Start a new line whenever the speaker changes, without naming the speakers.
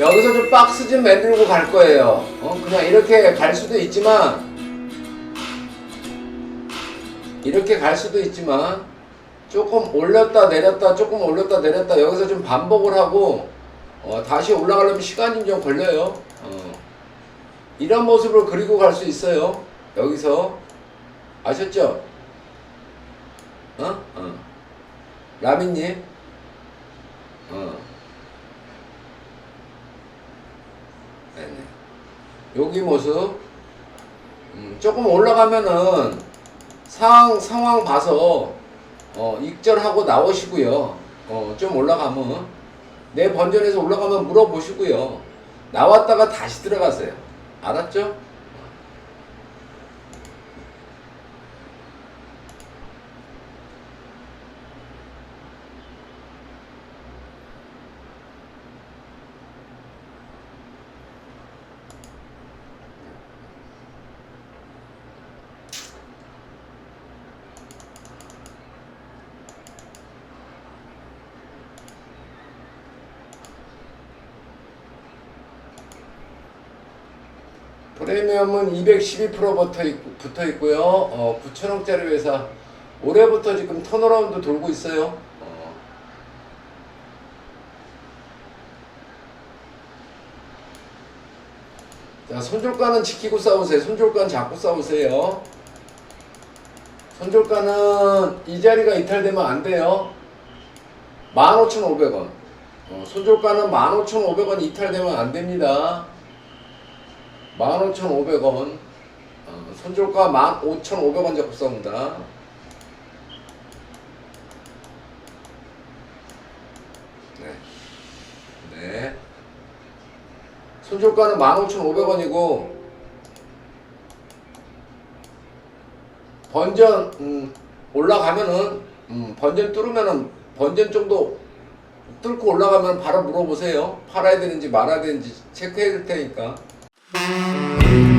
여기서 좀 박스 좀 만들고 갈 거예요. 어, 그냥 이렇게 갈 수도 있지만, 이렇게 갈 수도 있지만, 조금 올렸다 내렸다, 조금 올렸다 내렸다, 여기서 좀 반복을 하고, 어, 다시 올라가려면 시간이 좀 걸려요. 어. 이런 모습으로 그리고 갈 수 있어요. 여기서. 아셨죠? 어? 어. 라미님? 어. 네네. 여기 모습. 음, 조금 올라가면은 상황, 상황 봐서 어, 익절하고 나오시고요. 어, 좀 올라가면 내 번전에서 올라가면 물어보시고요. 나왔다가 다시 들어가세요. 알았죠? 프리미엄은 212% 붙어, 있, 붙어 있고요. 어, 9천원짜리 회사. 올해부터 지금 턴어라운드 돌고 있어요. 어. 자, 손절가는 지키고 싸우세요. 손절가는 잡고 싸우세요. 손절가는 이 자리가 이탈되면 안 돼요. 15,500원. 어, 손절가는 15,500원 이탈되면 안 됩니다. 15,500원. 어, 손절가 15,500원 잡고 싸웁니다. 네. 네. 손절가는 15,500원이고, 번전, 음, 올라가면은, 음, 번전 뚫으면은, 번전 정도 뚫고 올라가면 바로 물어보세요. 팔아야 되는지 말아야 되는지 체크해 줄 테니까. Thank you.